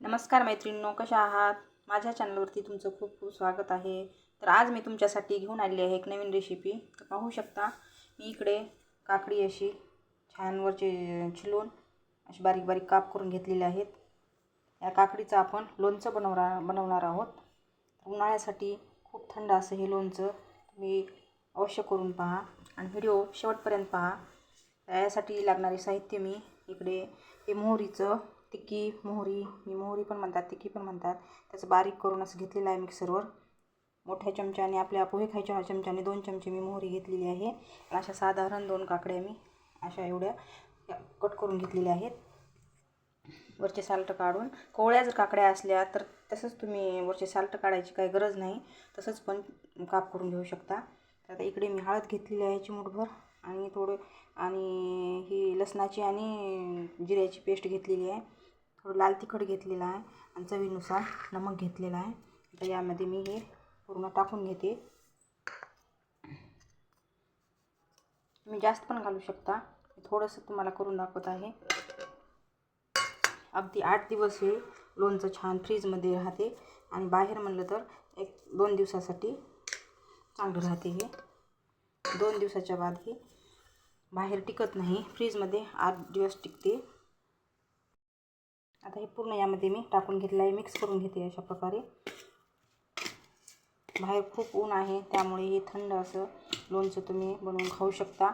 नमस्कार मैत्रिणींनो कशा आहात? माझ्या चॅनलवरती तुमचं खूप खूप स्वागत आहे. तर आज मी तुमच्यासाठी घेऊन आलेली आहे एक नवीन रेसिपी तर पाहू शकता मी इकडे काकडी अशी छानवरचे छिलून अशी बारीक बारीक काप करून घेतलेले आहेत. या काकडीचं आपण लोणचं बनवणार बनवणार आहोत. उन्हाळ्यासाठी खूप थंड असं हे लोणचं तुम्ही अवश्य करून पहा आणि व्हिडिओ शेवटपर्यंत पहा. यासाठी लागणारे साहित्य मी इकडे हे मोहरीचं तिक्की मोहरी मी मोहरी पण म्हणतात तिक्की पण म्हणतात. त्याचं बारीक करून असं घेतलेलं आहे मिक्सरवर मोठ्या चमच्याने आपल्या पोहे खायच्या चमच्याने दोन चमचे मी मोहरी घेतलेली आहे. आणि अशा साधारण दोन काकड्या मी अशा एवढ्या कट करून घेतलेल्या आहेत. वरचे साल्ट काढून कोवळ्या जर काकड्या असल्या तर तसंच तुम्ही वरचे साल्ट काढायची काही गरज नाही. तसंच पण काप करून घेऊ शकता. तर आता इकडे मी हळद घेतलेली आहे चिमूटभर आणि थोडं आणि ही लसणाची आणि जिऱ्याची पेस्ट घेतलेली आहे. थोडं लाल तिखट घेतलेलं आहे आणि चवीनुसार नमक घेतलेला आहे. आता यामध्ये मी हे पूर्ण टाकून घेते. तुम्ही जास्त पण घालू शकता. थोडंसं तुम्हाला करून दाखवत आहे. अगदी आठ दिवस हे लोणचं छान फ्रीजमध्ये राहते. आणि बाहेर म्हणलं तर एक दोन दिवसासाठी चांगलं राहते हे. दोन दिवसाच्या बाद हे बाहेर टिकत नाही. फ्रीजमध्ये आठ दिवस टिकते. आता हे पूर्ण यामध्ये मी टाकून घेतलं आहे मिक्स करून घेते अशा प्रकारे. बाहेर खूप ऊन आहे त्यामुळे हे थंड असं लोणचं तुम्ही बनवून खाऊ शकता.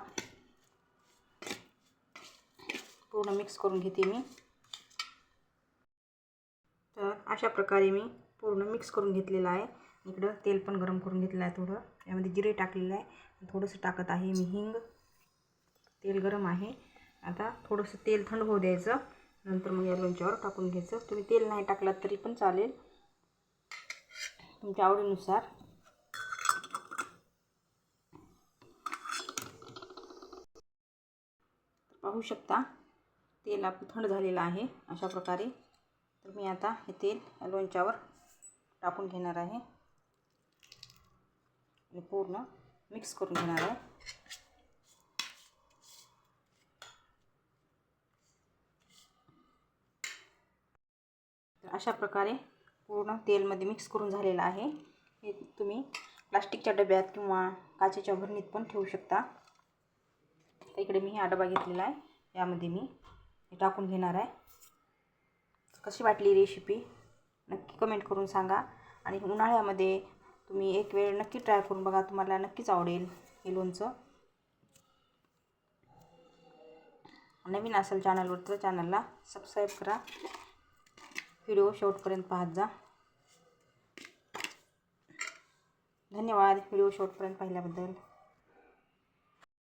पूर्ण मिक्स करून घेते मी. तर अशा प्रकारे मी पूर्ण मिक्स करून घेतलेलं आहे. इकडं तेल पण गरम करून घेतलं आहे थोडं. यामध्ये जिरे टाकलेलं आहे. थोडंसं टाकत आहे मी हिंग. तेल गरम आहे. आता थोडंसं तेल थंड होऊ द्यायचं. नंतर मग या लोणच्यावर टाकून घ्यायचं. तुम्ही तेल नाही टाकलात तरी पण चालेल. तुमच्या आवडीनुसार. पाहू शकता तेल आपलं थंड झालेलं आहे अशा प्रकारे. तर मी आता हे तेल या लोणच्यावर टाकून घेणार आहे. आणि पूर्ण मिक्स करून घेणार आहे. तर अशा प्रकारे पूर्ण तेलमध्ये मिक्स करून झालेलं आहे. हे तुम्ही प्लास्टिकच्या डब्यात किंवा काचेच्या भरणीत पण ठेवू शकता. तर इकडे मी हा डबा घेतलेला आहे. यामध्ये मी हे टाकून घेणार आहे. कशी वाटली रेसिपी नक्की कमेंट करून सांगा. आणि उन्हाळ्यामध्ये तुम्ही एक वेळ नक्की ट्राय करून बघा. तुम्हाला नक्कीच आवडेल हे लोणचं. नवीन असेल चॅनलवर तर चॅनलला सबस्क्राईब करा. व्हिडिओ शेवटपर्यंत पाहत जा. धन्यवाद व्हिडिओ शेवटपर्यंत पाहिल्याबद्दल.